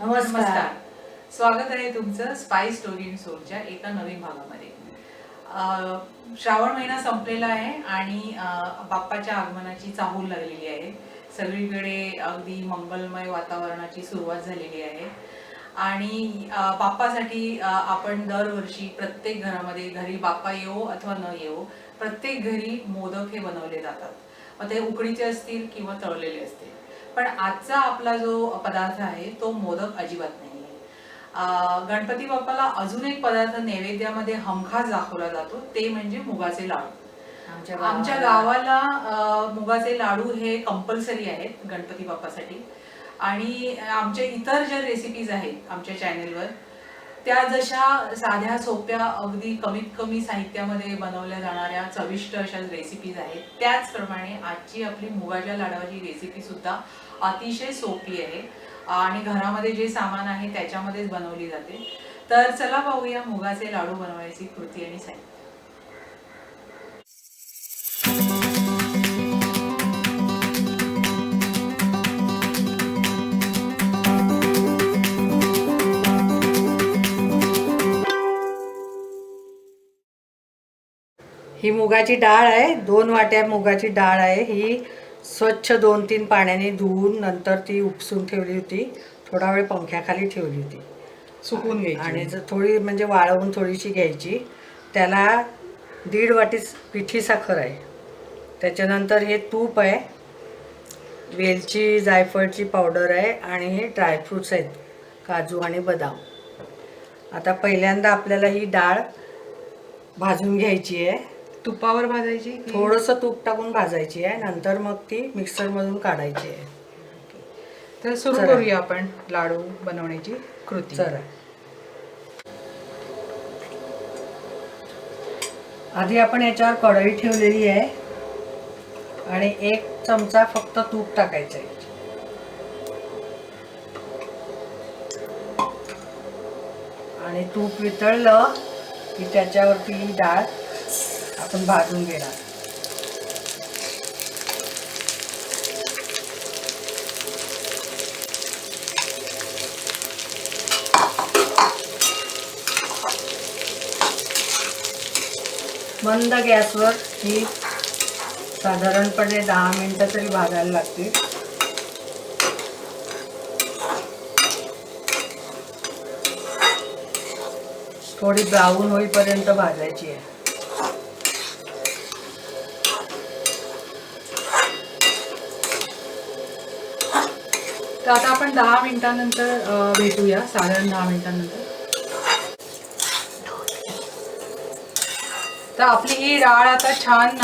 नमस्कार. स्वागत आहे तुमचं स्पाइस स्टोरी इन सोलच्या एका नवीन भागामध्ये. श्रावण महिना संपलेला आहे आणि बाप्पाच्या आगमनाची चाहूल लागलेली आहे. सगळीकडे अगदी मंगलमय वातावरणाची सुरुवात झालेली आहे. आणि बाप्पासाठी आपण दरवर्षी प्रत्येक घरामध्ये घरी बाप्पा येवो अथवा न येवो प्रत्येक घरी मोदक हे बनवले जातात. मग ते उकडीचे असतील किंवा तळलेले असतील. पण आजचा आपला जो पदार्थ आहे तो मोदक अजिबात नाही गणपती बाप्पाला अजून एक पदार्थ नैवेद्यामध्ये हमखास दाखवला जातो ते म्हणजे मुगाचे लाडू. आमच्या गावाला. मुगाचे लाडू हे कंपल्सरी आहेत गणपती बाप्पासाठी. आणि आमच्या इतर ज्या रेसिपीज आहेत आमच्या चॅनेलवर त्या जशा साध्या सोप्या अगदी कमीत कमी साहित्यामध्ये बनवल्या जाणाऱ्या चविष्ट अशा रेसिपीज आहेत त्याचप्रमाणे आजची आपली मुगाच्या लाडवाची रेसिपी सुद्धा अतिशय सोपी आहे आणि घरामध्ये जे सामान आहे त्याच्यामध्येच बनवली जाते. तर चला पाहूया मुगाचे लाडू बनवायची कृती आणि साहित्य. ही मुगाची डाळ आहे. दोन वाट्या मुगाची डाळ आहे. ही स्वच्छ दोन तीन पाण्याने धुवून नंतर ती उपसून ठेवली होती. थोडा वेळ पंख्याखाली ठेवली होती. सुकून आणि जर थोडी म्हणजे वाळवून थोडीशी घ्यायची. त्याला दीड वाटी पिठी साखर आहे. त्याच्यानंतर हे तूप आहे. वेलची जायफळची पावडर आहे. आणि हे ड्रायफ्रुट्स आहेत. काजू आणि बदाम. आता पहिल्यांदा आपल्याला ही डाळ भाजून घ्यायची आहे. तुपावर भाजायची थोडंसं तूप टाकून भाजायची आहे. नंतर मग ती मिक्सरमधून काढायची आहे. तर सुरू चला. करूया आपण लाडू बनवण्याची कृती. चला. आधी आपण याच्यावर कढई ठेवलेली आहे. आणि एक चमचा फक्त तूप टाकायचं आहे. आणि तूप वितळलं की त्याच्यावरती ही डाळ आपण भाजून घेणार. मंद गॅसवर ही साधारणपणे दहा मिनटं तरी भाजायला लागते थोडी ब्राऊन होईपर्यंत भाजायची आहे. तर आता आपण दहा मिनिटानंतर भेटूया. साधारण दहा मिनिटानंतर. तर आपली ही डाळ आता छान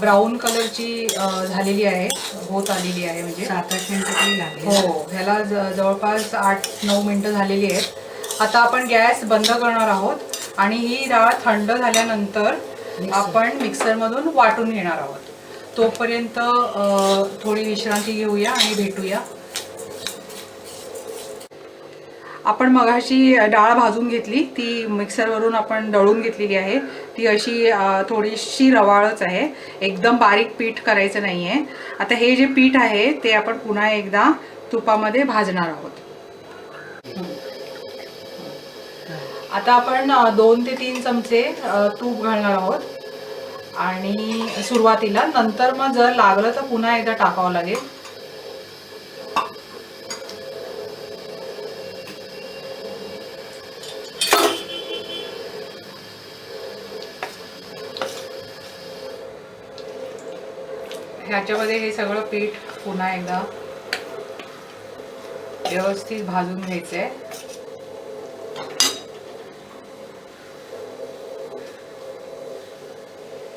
ब्राऊन कलरची झालेली आहे. होत आलेली आहे म्हणजे. सात आठ मिनटं तरी लागेल. हो. ह्याला जवळपास आठ नऊ मिनिटं झालेली आहेत. आता आपण गॅस बंद करणार आहोत आणि ही डाळ थंड झाल्यानंतर. आपण मिक्सरमधून वाटून घेणार आहोत. तोपर्यंत थोडी विश्रांती घेऊया आणि भेटूया. आपण मगाशी डाळ भाजून घेतली. ती मिक्सरवरून आपण दळून घेतलेली आहे. ती अशी थोडीशी रवाळच आहे. एकदम बारीक पीठ करायचं नाही आहे आता हे जे पीठ आहे ते आपण पुन्हा एकदा तुपामध्ये भाजणार आहोत. आता आपण दोन ते तीन चमचे तूप घालणार आहोत. आणि सुरुवातीला नंतर मग जर लागलं तर पुन्हा एकदा टाकावं लागेल. ह्याच्यामध्ये हे सगळं पीठ पुन्हा एकदा व्यवस्थित भाजून घ्यायचं. आहे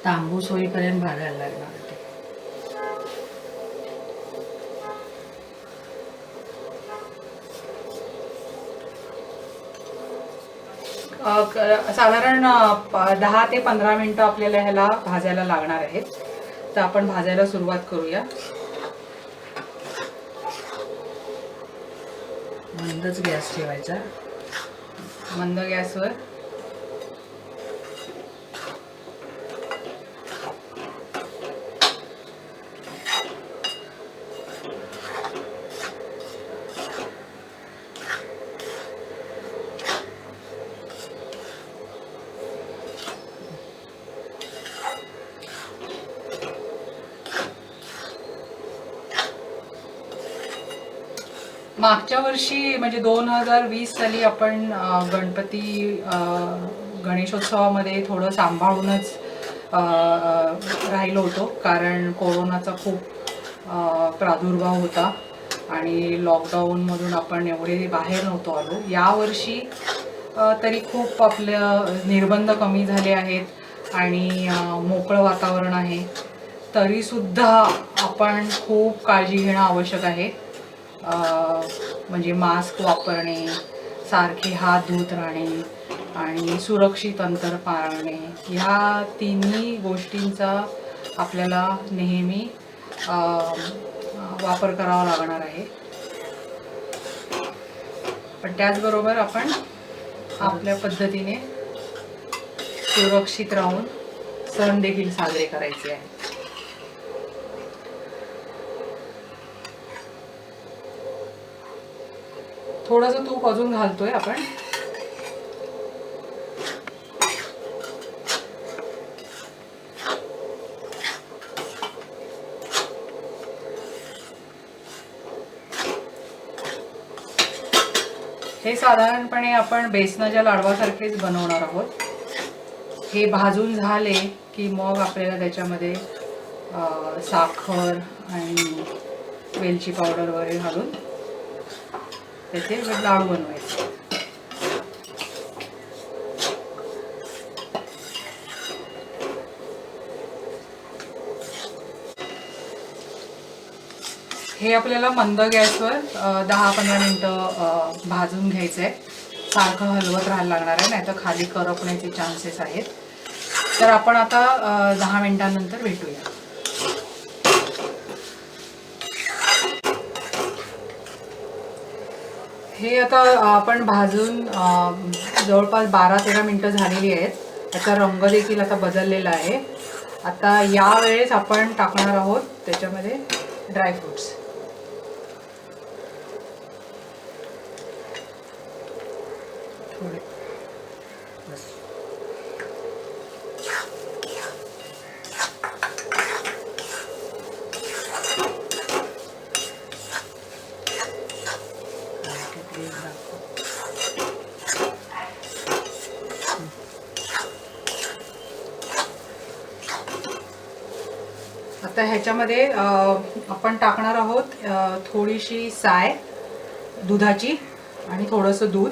तांबूस होईपर्यंत भाजायला लागणार ते. साधारण दहा ते पंधरा मिनिटं आपल्याला ह्याला भाजायला लागणार आहेत. तर आपण भाजायला सुरुवात करूया. मंदच गॅस ठेवायचा. मंद गॅसवर मागच्या वर्षी म्हणजे दोन हजार वीस साली आपण गणपती गणेशोत्सवामध्ये थोडं सांभाळूनच राहिलो होतो. कारण कोरोनाचा खूप प्रादुर्भाव होता. आणि लॉकडाऊनमधून आपण एवढे बाहेर नव्हतो आलो. यावर्षी तरी खूप आपलं निर्बंध कमी झाले आहेत. आणि मोकळं वातावरण आहे. तरीसुद्धा आपण खूप काळजी घेणं आवश्यक आहे. म्हणजे मास्क वापरणे सारखे हात धुत राहणे आणि सुरक्षित अंतर पाळणे ह्या तिन्ही गोष्टींचा आपल्याला नेहमी वापर करावा लागणार आहे. पण त्याचबरोबर आपण आपल्या पद्धतीने सुरक्षित राहून सण देखील साजरे करायचे आहे थोडंसं तूप अजून घालतोय आपण. हे साधारणपणे आपण बेसनाच्या लाडवासारखेच बनवणार आहोत. हे भाजून झाले की मग आपल्याला त्याच्यामध्ये साखर आणि वेलची पावडर वगैरे घालून त्याचे लाडू बनवायचे. हे आपल्याला मंद गॅसवर दहा पंधरा मिनटं भाजून घ्यायचं आहे सारखं हलवत राहायला लागणार आहे नाहीतर खाली करपण्याचे चान्सेस आहेत. तर आपण आता दहा मिनटानंतर भेटूया. हे आता आपण भाजून जवळपास बारा तेरा मिनटं झालेली आहेत. त्याचा रंग देखील आता बदललेला आहे. आता या वेळेस आपण टाकणार आहोत त्याच्यामध्ये ड्रायफ्रुट्स थोडे बस आता ह्याच्यामध्ये आपण टाकणार आहोत थोडीशी साय दुधाची आणि थोडंसं दूध.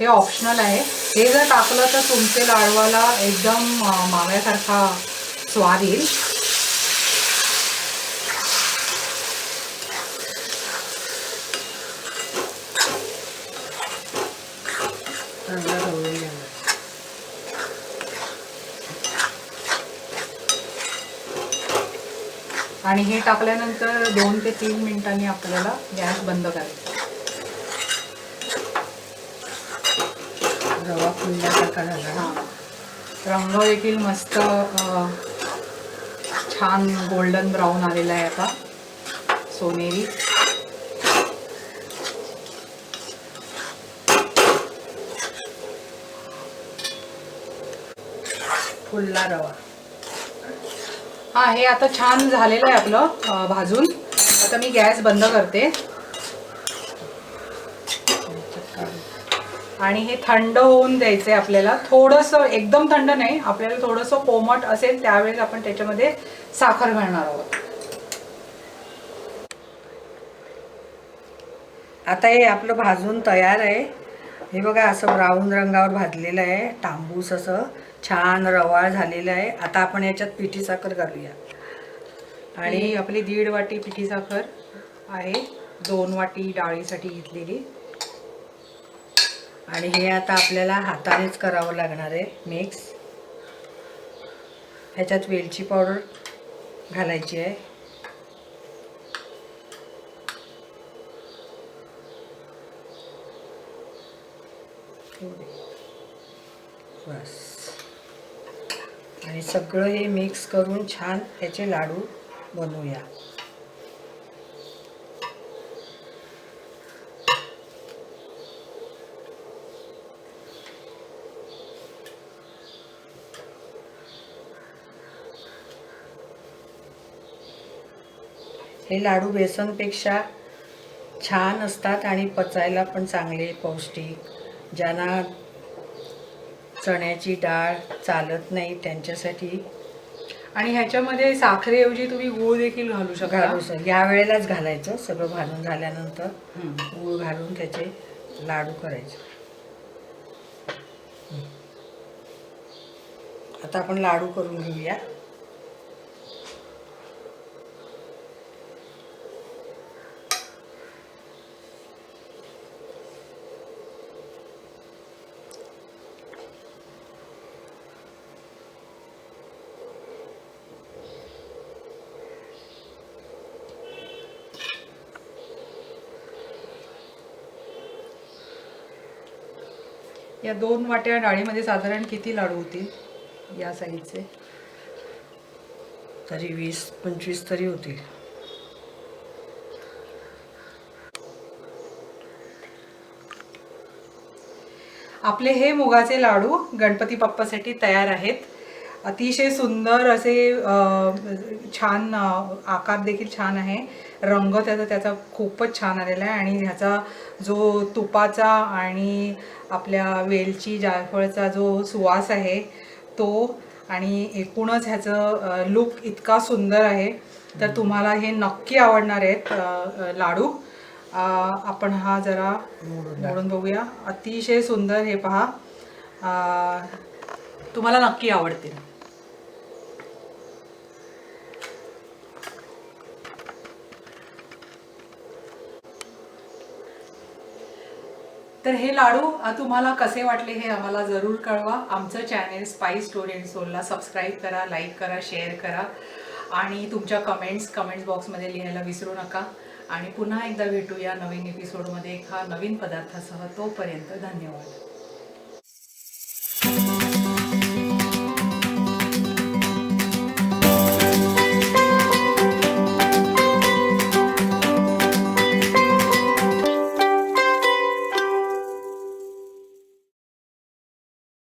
हे ऑप्शनल आहे. हे जर टाकलं तर तुमचे लाडवाला एकदम माव्यासारखा स्वाद येईल. चांगला आणि हे टाकल्यानंतर दोन ते तीन मिनिटांनी आपल्याला गॅस बंद करायचा. रवा फुलल्यासारखा झाला हा. रंग देखील मस्त छान गोल्डन ब्राऊन आलेला आहे आता. सोनेरी. फुलला रवा. हा हे आता छान झालेलं आहे आपलं भाजून. आता मी गॅस बंद करते. आणि हे थंड होऊन द्यायचंय आपल्याला. थोडंसं एकदम थंड नाही आपल्याला थोडंसं कोमट असेल त्यावेळेस आपण त्याच्यामध्ये साखर घालणार आहोत. आता हे आपलं भाजून तयार आहे. हे बघा असं ब्राऊन रंगावर भाजलेलं आहे तांबूस असं. छान रवाळ झालेलं आहे. आता आपण याच्यात पिठी साखर घालूया. आणि आपली दीड वाटी पिठी साखर आहे. दोन वाटी डाळीसाठी घेतलेली. आणि हे आता आपल्याला हातानेच करावं लागणार आहे. मिक्स ह्याच्यात वेलची पावडर घालायची आहे. बस. आणि सगळं हे मिक्स करून छान त्याचे लाडू बनवूया. हे लाडू बेसनपेक्षा छान असतात आणि पचायला पण चांगले पौष्टिक. ज्यांना चण्याची डाळ चालत नाही त्यांच्यासाठी आणि ह्याच्यामध्ये साखरेऐवजी तुम्ही गूळ देखील घालू शकता घालू स- या वेळेलाच घालायचं सगळं भाजून झाल्यानंतर हं. गूळ घालून त्याचे लाडू करायचे. आता आपण लाडू करून घेऊया या दोन वाट्या डाळीमध्ये साधारण किती लाडू होतील या साईजचे तरी वीस पंचवीस तरी होतील. आपले हे मुगाचे लाडू गणपती बाप्पासाठी तयार आहेत. अतिशय सुंदर असे छान आकार देखील छान आहे. रंग त्याचा त्याचा खूपच छान आलेला आहे आणि ह्याचा जो तुपाचा आणि आपल्या वेलची जायफळचा जो सुवास आहे तो आणि एकूणच ह्याचं लुक इतका सुंदर आहे. तर तुम्हाला हे नक्की आवडणार आहेत लाडू. आपण हा जरा मोडून बघूया. अतिशय सुंदर हे पहा. तुम्हाला नक्की आवडतील. तर हे लाडू तुम्हाला कसे वाटले हे आम्हाला जरूर कळवा. आमचं चॅनेल स्पाईस स्टोरी अँड सोलला सबस्क्राईब करा लाईक करा शेअर करा. आणि तुमच्या कमेंट्स कमेंट्स बॉक्समध्ये लिहायला विसरू नका. आणि पुन्हा एकदा भेटूया नवीन एपिसोडमध्ये एका नवीन पदार्थासह तोपर्यंत धन्यवाद.